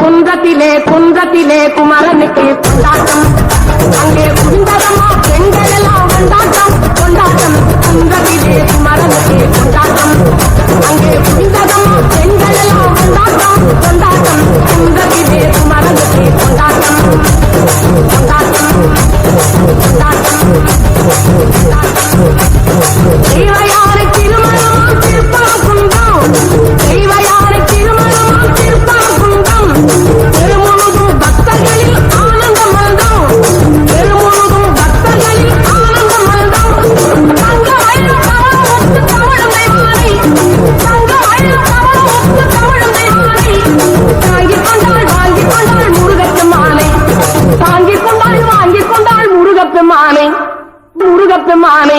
குன்றத்திலே குன்றத்திலே குமரனுக்கு கொண்டாட்டம் அங்கே குண்டரமா முருகப்பெருமானே முருகப்பெருமானே.